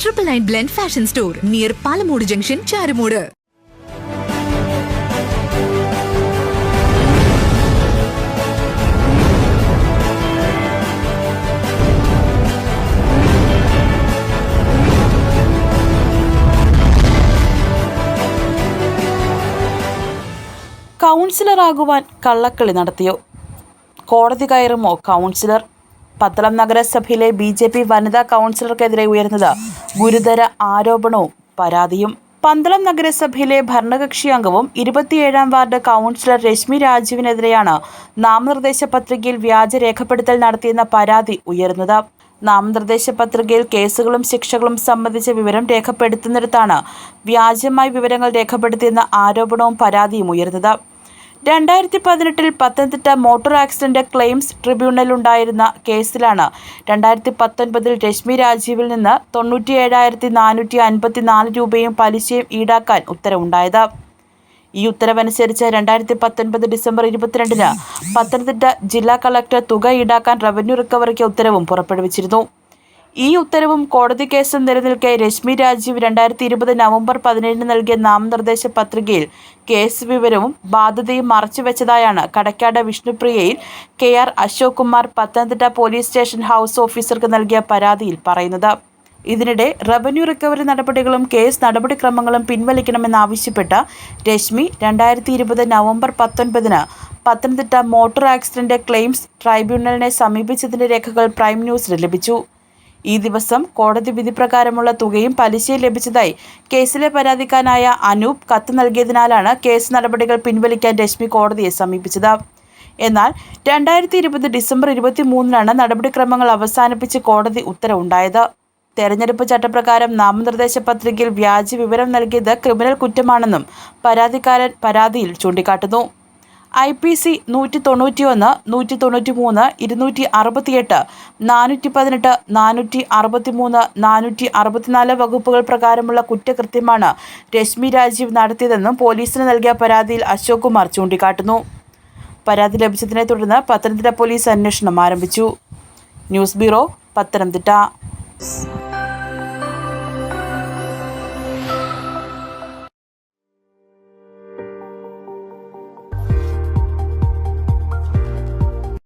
Triple nine blend fashion store near Palamoodu junction Charummoodu കൗൺസിലറാകുവാൻ കള്ളക്കളി നടത്തിയോ? കോടതി കയറുമോ കൗൺസിലർ? പത്തളം നഗരസഭയിലെ ബി ജെ പി വനിതാ കൗൺസിലർക്കെതിരെ ഉയർന്നത് ഗുരുതര ആരോപണവും പരാതിയും. പന്തളം നഗരസഭയിലെ ഭരണകക്ഷി അംഗവും ഇരുപത്തിയേഴാം വാർഡ് കൗൺസിലർ രശ്മി രാജുവിനെതിരെയാണ് നാമനിർദ്ദേശ പത്രികയിൽ വ്യാജ രേഖപ്പെടുത്തൽ നടത്തിയെന്ന പരാതി ഉയർന്നത്. നാമനിർദ്ദേശ പത്രികയിൽ കേസുകളും ശിക്ഷകളും സംബന്ധിച്ച വിവരം രേഖപ്പെടുത്തുന്നിടത്താണ് വ്യാജമായി വിവരങ്ങൾ രേഖപ്പെടുത്തിയെന്ന ആരോപണവും പരാതിയും ഉയർന്നത്. രണ്ടായിരത്തി പതിനെട്ടിൽ Pathanamthitta motor accident claims tribunal ഉണ്ടായിരുന്ന കേസിലാണ്. രണ്ടായിരത്തി പത്തൊൻപതിൽ രശ്മി രാജീവിൽ നിന്ന് തൊണ്ണൂറ്റിയേഴായിരത്തി നാനൂറ്റി അൻപത്തി നാല് രൂപയും പലിശയും ഈടാക്കാൻ ഉത്തരവുണ്ടായത്. ഈ ഉത്തരവനുസരിച്ച് രണ്ടായിരത്തി പത്തൊൻപത് ഡിസംബർ ഇരുപത്തിരണ്ടിന് പത്തനംതിട്ട ജില്ലാ കളക്ടർ തുക ഈടാക്കാൻ റവന്യൂ റിക്കവറിക്ക് ഉത്തരവും പുറപ്പെടുവിച്ചിരുന്നു. ഈ ഉത്തരവും കോടതി കേസ് നിലനിൽക്കെ രശ്മി രാജീവ് രണ്ടായിരത്തി ഇരുപത് നവംബർ പതിനേഴിന് നൽകിയ നാമനിർദ്ദേശ പത്രികയിൽ കേസ് വിവരവും ബാധ്യതയും മറച്ചുവെച്ചതായാണ് Kadakkad വിഷ്ണുപ്രിയയിൽ K R Ashok Kumar Pathanamthitta police station house ഓഫീസർക്ക് നൽകിയ പരാതിയിൽ പറയുന്നത്. ഇതിനിടെ റവന്യൂ റിക്കവറി നടപടികളും കേസ് നടപടിക്രമങ്ങളും പിൻവലിക്കണമെന്നാവശ്യപ്പെട്ട് രശ്മി രണ്ടായിരത്തി ഇരുപത് നവംബർ പത്തൊൻപതിന് പത്തനംതിട്ട മോട്ടോർ ആക്സിഡന്റ് ക്ലെയിംസ് ട്രൈബ്യൂണലിനെ സമീപിച്ചതിന്റെ രേഖകൾ പ്രൈം ന്യൂസിന് ലഭിച്ചു. ഈ ദിവസം കോടതി വിധി പ്രകാരമുള്ള തുകയും പലിശയും ലഭിച്ചതായി കേസിലെ പരാതിക്കാരനായ അനൂപ് കത്ത് നൽകിയതിനാലാണ് കേസ് നടപടികൾ പിൻവലിക്കാൻ രശ്മി കോടതിയെ സമീപിച്ചത്. എന്നാൽ രണ്ടായിരത്തി ഇരുപത് ഡിസംബർ ഇരുപത്തി മൂന്നിനാണ് നടപടിക്രമങ്ങൾ അവസാനിപ്പിച്ച് കോടതി ഉത്തരവുണ്ടായത്. തെരഞ്ഞെടുപ്പ് ചട്ടപ്രകാരം നാമനിർദ്ദേശ പത്രികയിൽ വ്യാജ വിവരം നൽകിയത് ക്രിമിനൽ കുറ്റമാണെന്നും പരാതിക്കാരൻ പരാതിയിൽ ചൂണ്ടിക്കാട്ടുന്നു. ഐ പി സി നൂറ്റി തൊണ്ണൂറ്റി ഒന്ന് നൂറ്റി തൊണ്ണൂറ്റി മൂന്ന് ഇരുന്നൂറ്റി അറുപത്തിയെട്ട് നാനൂറ്റി പതിനെട്ട് നാനൂറ്റി അറുപത്തി മൂന്ന് നാനൂറ്റി അറുപത്തിനാല് വകുപ്പുകൾ പ്രകാരമുള്ള കുറ്റകൃത്യമാണ് രശ്മി രാജീവ് നടത്തിയതെന്നും പോലീസിന് നൽകിയ പരാതിയിൽ അശോക് കുമാർ ചൂണ്ടിക്കാട്ടുന്നു. പരാതി ലഭിച്ചതിനെ തുടർന്ന് പത്തനംതിട്ട പോലീസ് അന്വേഷണം ആരംഭിച്ചു. News bureau Pathanamthitta.